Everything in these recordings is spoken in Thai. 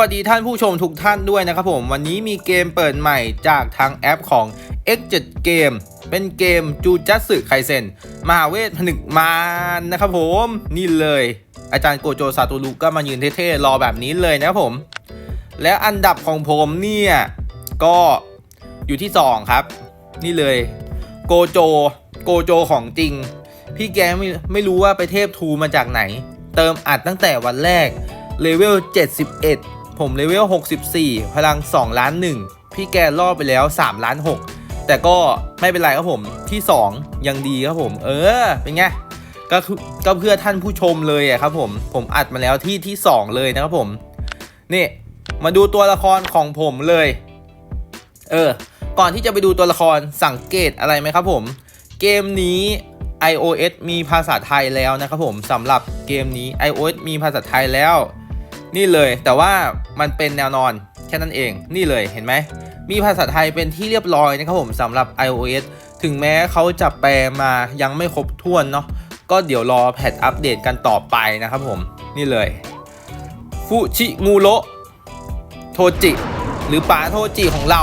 วัสดีท่านผู้ชมทุกท่านด้วยนะครับผมวันนี้มีเกมเปิดใหม่จากทางแอปของ X7 Game เป็นเกมจูจัตสึไคเซนมหาเวทผนึกมารนะครับผมนี่เลย อาจารย์โกโจซาตูรุก็มายืนเท่ๆรอแบบนี้เลยนะครับผม และอันดับของผมเนี่ย ก็อยู่ที่ 2 ครับ นี่เลยโกโจโกโจของจริง พี่แกไม่ไม่รู้ว่าไปเทพทูมาจากไหน เติมอัดตั้งแต่วันแรกเลเวล71 ผมเลเวล 64 พลัง 2 ล้าน 1 พี่แกล่อไปแล้ว 3 ล้าน 6 แต่ก็ไม่เป็นไรครับผมที่ 2 ยังดีครับผม เออ เป็นไง ก็คือก็เพื่อท่านผู้ชมเลยอะครับผม ผมอัดมาแล้วที่ที่ 2 เลยนะครับผม นี่มาดูตัวละครของผมเลย เออ ก่อนที่จะไปดูตัวละครสังเกตอะไรไหมครับผม เกมนี้ iOS มีภาษาไทยแล้วนะครับผมสำหรับเกมนี้ iOS มีภาษาไทยแล้ว นี่เลยแต่ว่ามันเป็นแนวนอนแค่นั้นเอง นี่เลยเห็นไหม มีภาษาไทยเป็นที่เรียบร้อยนะครับผมสำหรับ iOS ถึงแม้เขาจะแปลมายังไม่ครบถ้วนเนาะก็เดี๋ยวรอแพทอัปเดตกันต่อไปนะครับผม นี่เลยฟูชิงูโรโทจิ หรือป๋าโทจิของเรา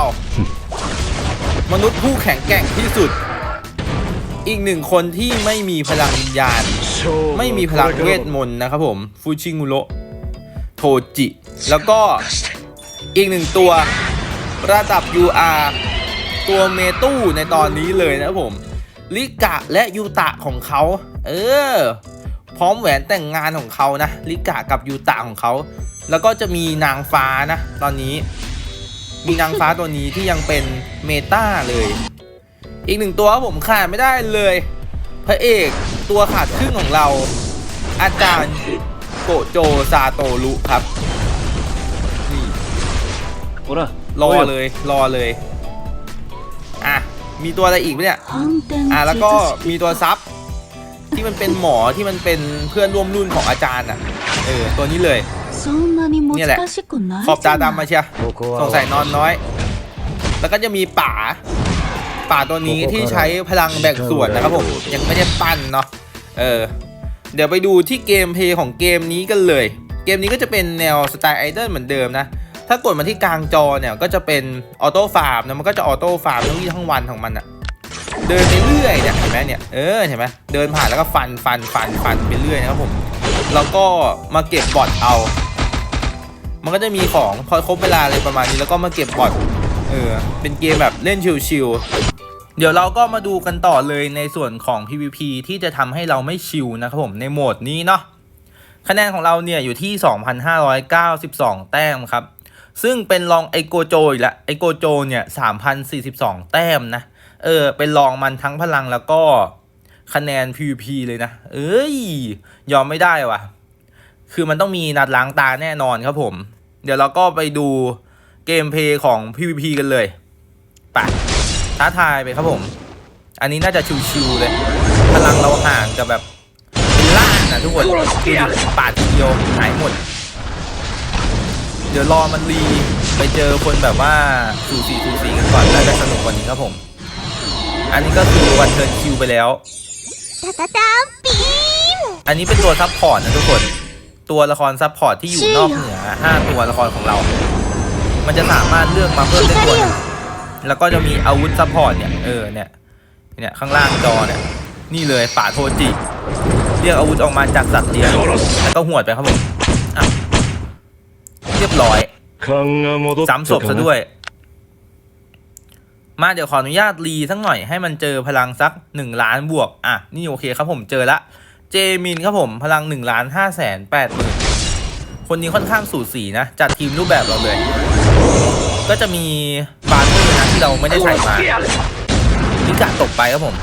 มนุษย์ผู้แข็งแกร่งที่สุด อีกหนึ่งคนที่ไม่มีพลังวิญญาณ ไม่มีพลังเวทมนต์นะครับผมฟูชิงุโร โทจิ แล้วก็อีกหนึ่งตัวระดับ UR ตัวเมตู้ในตอนนี้เลยนะผม ลิกะและยูตะของเขา เออ พร้อมแหวนแต่งงานของเขานะ ลิกะกับยูตะของเขา แล้วก็จะมีนางฟ้านะ ตอนนี้ มีนางฟ้าตัวนี้ที่ยังเป็นเมตาเลย อีกหนึ่งตัวผมขาดไม่ได้เลย พระเอกตัวขาดครึ่งของเรา อาจารย์ โกโจซาโตรุครับนี่โอรอเลย รอเลย อะ มีตัวอะไรอีกไหมเนี่ย อะ แล้วก็มีตัวซับ ที่มันเป็นหมอที่มันเป็นเพื่อนร่วมรุ่นของอาจารย์อะ เออ ตัวนี้เลยนี่แหละ ขอบตาดำมาเชียสงสัยนอนน้อย แล้วก็จะมีป่า ป่าตัวนี้ที่ใช้พลังแบ่งส่วนนะครับผม ยังไม่ได้ปั้นเนาะ เออ เดี๋ยวไปดูที่เกมเพย์ของเกมนี้กันเลย เกมนี้ก็จะเป็นแนวสไตล์ไอดอลเหมือนเดิมนะ ถ้ากดมาที่กลางจอเนี่ยก็จะเป็นออโต้ฟาร์มนะมันก็จะออโต้ฟาร์มทั้งวี่ทั้งวันของมันอะเดินไปเรื่อยเนี่ยเห็นไหมเนี่ยเออเห็นไหมเดินผ่านแล้วก็ฟันฟันฟันฟันไปเรื่อยนะครับผมแล้วก็มาเก็บบอทเอา มันก็จะมีของพอครบเวลาอะไรประมาณนี้แล้วก็มาเก็บบอทเออเป็นเกมแบบเล่นชิวๆ เดี๋ยวเราก็มาดูกันต่อเลยในส่วนของ PVP ที่จะทำให้เราไม่ชิลนะครับผมในโหมดนี้เนาะคะแนนของเราเนี่ยอยู่ที่ 2,592 แต้มครับ ซึ่งเป็นรองไอโกโจอีกละไอโกโจเนี่ย3,042 แต้มนะเออเป็นรองมันทั้งพลังแล้วก็คะแนน PVP เลยนะ เอ้ย ยอมไม่ได้ว่ะคือมันต้องมีนัดล้างตาแน่นอนครับผม เดี๋ยวเราก็ไปดูเกมเพย์ของ PVP กันเลยไป ท้าทายไปครับผม อันนี้น่าจะชิวๆเลย พลังเราห่างจะแบบล่างนะทุกคนปาดเดียวหายหมด เดี๋ยวรอมันรีไปเจอคนแบบว่าสูสีสูสีกันก่อนน่าจะสนุกกว่านี้ครับผม อันนี้ก็คือวันเทิร์นคิวไปแล้วอันนี้เป็นตัวซับพอร์ตนะทุกคน ตัวละครซับพอร์ตที่อยู่นอกเหนือ 5 ตัวละครของเรา มันจะสามารถเลือกมาเพิ่มได้ตัวน แล้วก็จะมีอาวุธซัพพอร์ตเนี่ย เออ เนี่ย เนี่ย ข้างล่างจอเนี่ย นี่เลยป่าโทจิ เรียกอาวุธออกมาจากสัตว์เลี้ยงแล้วก็หวดไปครับผมเรียบร้อยสามศพซะด้วย มาเดี๋ยวขออนุญาตรีสักหน่อยให้มันเจอพลังสักหนึ่งล้านบวก อะ นี่โอเคครับผมเจอละ เจมินครับผมพลังหนึ่งล้านห้าแสนแปดหมื่นคนนี้ค่อนข้างสูสีนะ จัดทีมรูปแบบเราเลย ก็จะมีบา เราไม่ได้ใส่มาลิกะตกไปครับผม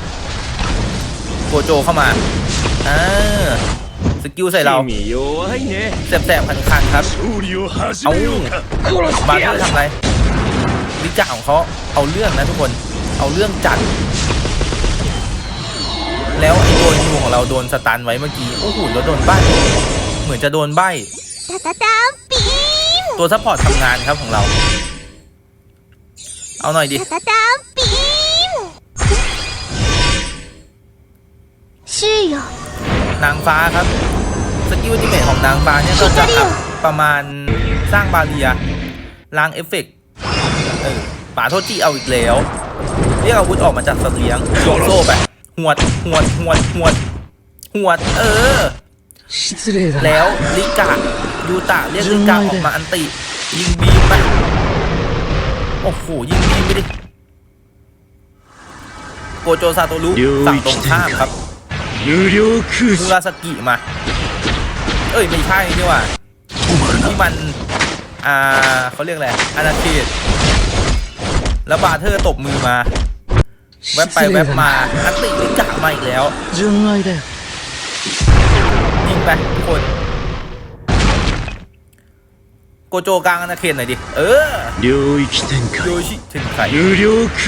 โกโจเข้ามาอ่าสกิลใส่เราแสบๆคันๆครับเอาบาเทอร์ทำไรลิกาของเขาเอาเรื่องนะทุกคนเอาเรื่องจัดแล้วไอ้โดนยูของเราโดนสตันไว้เมื่อกี้โอ้โหแล้วโดนใบเหมือนจะโดนใบตัวซัพพอร์ตทำงานครับของเรา เอาหน่อยดิตาตามปีมชื่อยนางฟ้าครับ สกิลที่เมทของนางฟ้าเนี่ยก็จะประมาณสร้างบาเรียล้างเอฟเฟกต์เออป่าโทษที่เอาอีกแล้ว เรียกอาวุธออกมาจากสเสียงโยโซ่ไปหวดหวดหวดหวดหวด เออ แล้วลิกะยูตะเรียกลิกะออกมาอันติยิงบีมไป โอ้โหยิงยิไม่ได้โกโจซาโตรุสั่งตรงข้ามครับยูริคุมูราสกิมา เอ้ยไม่ใช่นี่ว่าที่มัน อ่าเขาเรียกอะไรอานาเขตแล้วบาเธอร์ตบมือมา แวบไปแวบมาอันติจักมาอีกแล้วยิงไปทุกคน โกโจกลางอาณาเขตหน่อยดิ เออ 領域展 โย 開 ชิถึงไข 有料空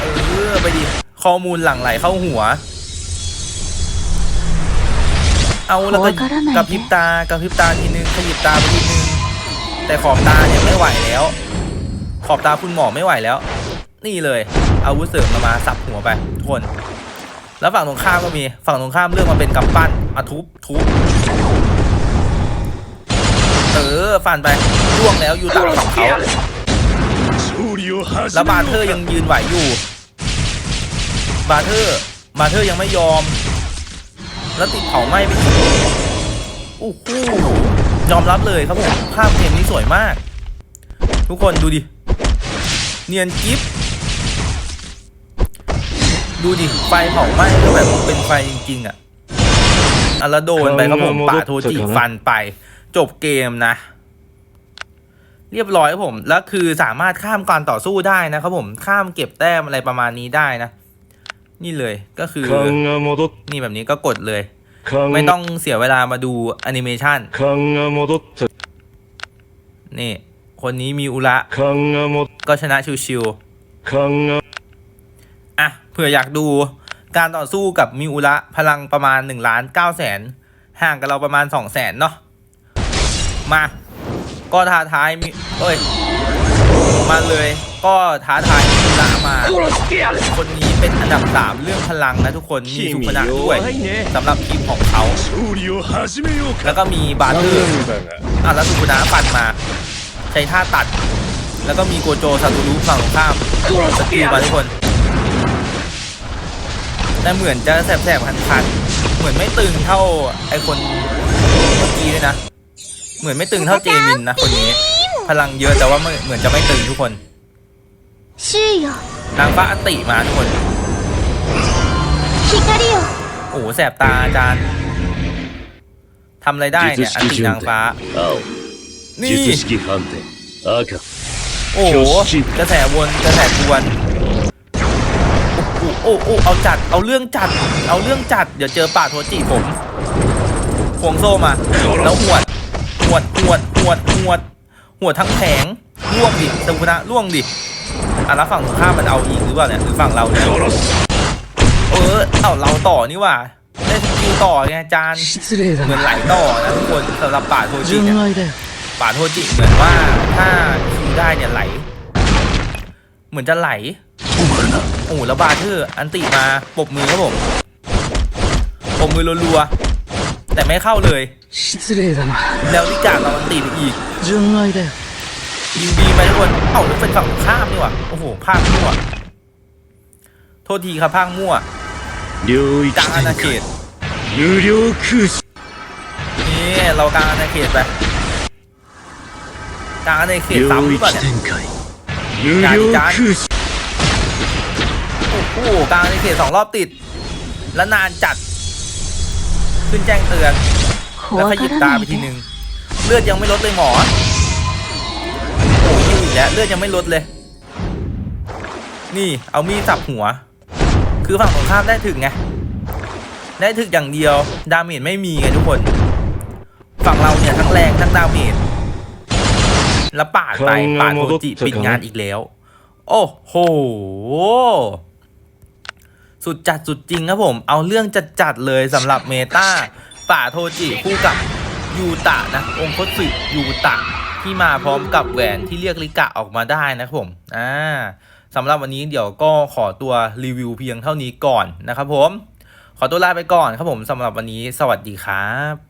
เออ ไปดิ ข้อมูลหลั่งไหลเข้าหัว เอาแล้วก็ わからない กระพริบตากระพริบตาทีนึงขยิบตาไปทีนึง แต่ขอบตาเนี่ยไม่ไหวแล้ว ขอบตาคุณหมอไม่ไหวแล้ว นี่เลยอาวุธเสริมมามาสับหัวไปทุกคน แล้วฝั่งตรงข้ามก็มี ฝั่งตรงข้ามเลือกมาเป็นกำปั้นมาทุบทุบเ อร์ฟันไปล่วงแล้วอยู่ตักของเขาแล้วบาเธอร์ยังยืนไหวอยู่ บาเธอร์บาเธอร์ยังไม่ยอม แล้วติดเผาไหม้ไปโอ้โหยอมรับเลยครับผมภาพเกมนี้สวยมาก ทุกคนดูดิ เนียนกิฟดูดิ ไฟเผาไหม้ก็แบบเป็นไฟจริงๆอะอะละโดนไปครับผมป่าโทจิฟันไป จบเกมนะ เรียบร้อยครับผม แล้วคือสามารถข้ามการต่อสู้ได้นะครับผมข้ามเก็บแต้มอะไรประมาณนี้ได้นะ นี่เลยก็คือนี่แบบนี้ก็กดเลย ไม่ต้องเสียเวลามาดูแอนิเมชันนี่ คนนี้มีอุระก็ชนะชิวๆอะเผื่ออยากดูการต่อสู้กับมิอุระพลังประมาณ1ล้านเก้าแสนห่างกับเราประมาณ2แสนเนาะมา ก็ท้าทายมีเอ้ย มาเลย ก็ท้าทายมิลามา คนนี้เป็นอันดับสามเรื่องพลังนะทุกคน มีสุพนะด้วยสำหรับทีมของเขา แล้วก็มีบาร์เตอร์อะแล้วสุพนะปั่นมา ใช้ท่าตัด แล้วก็มีโกโจซาตูรุฝั่งข้ามสกีมาทุกคนแต่เหมือนจะแสบๆคันๆ เหมือนไม่ตึงเท่าไอคนเมื่อกี้ด้วยนะ เหมือนไม่ตึงเท่าเจมินนะคนนี้ พลังเยอะแต่ว่าเหมือนจะไม่ตึงทุกคนชื่อโยนางฟ้าอติมาทุกคนฮิคาริโอโอ้แสบตาอาจารย์ทำอะไรได้เนี่ยอตินางฟ้านี่โอ้โหกระแสวนกระแสทวนโอ้โอ้เอาจัดเอาเรื่องจัด เอาเรื่องจัด เดี๋ยวเจอป่าโทจิผมห่วงโซ่มา แล้วหวด วดหวดหวดหวดหวทั้งแผงล่วงดิสมุนะล่วงดิอะแล้วฝั่งข้ามันเอาอีกหรือเปล่าเนี่ยหรือฝั่งเราเนี่ยเออเอาเราต่อนี่ว่าได้สกิลต่อไงจานเหมือนไหลต่อนะทุกคนสำหรับป่าโทจิเนี่ยป่าโทจิเหมือนว่าถ้าคิวได้เนี่ยไหล เหมือนจะไหลโอ้แล้วบาเทออันติมาปบมือครับผมปบมือรัว แต่ไม่เข้าเลยแล้วนิจาเราตีอีกยิงบีไปทุกคนเอ้าแล้วเป็นฝั่งข้ามนี่วะโอ้โหภาคมั่วโทษทีครับภาคมั่วกางอาณาเขตนี่เรากลางอาณาเขตไปกลางอาณาเขตสามหรือเปล่าเนี่ยการจานโอ้โหกลางอาณาเขตสองรอบติดและนานจัด ขึ้นแจ้งเตือน แล้วขยิบตาไปทีหนึ่งเลือดยังไม่ลดเลยหมอโอ้ยอีกแล้วเลือดยังไม่ลดเลย นี่เอามีดสับหัว คือฝั่งของข้ามได้ถึงไงได้ถึกอย่างเดียว ดาเมจไม่มีไงทุกคน ฝั่งเราเนี่ยทั้งแรงทั้งดาเมจแล้วปาดไปปาดโมจิปิดงานอีกแล้ว โอ้โห สุดจัดสุดจริงครับผม เอาเรื่องจัดจัดเลยสำหรับเมตาป่าโทจิคู่กับยูตะนะองค์คตสึยูตะที่มาพร้อมกับแหวนที่เรียกลิกะออกมาได้นะครับผมอ่าสำหรับวันนี้เดี๋ยวก็ขอตัวรีวิวเพียงเท่านี้ก่อนนะครับผม ขอตัวลาไปก่อนครับผมสำหรับวันนี้สวัสดีครับ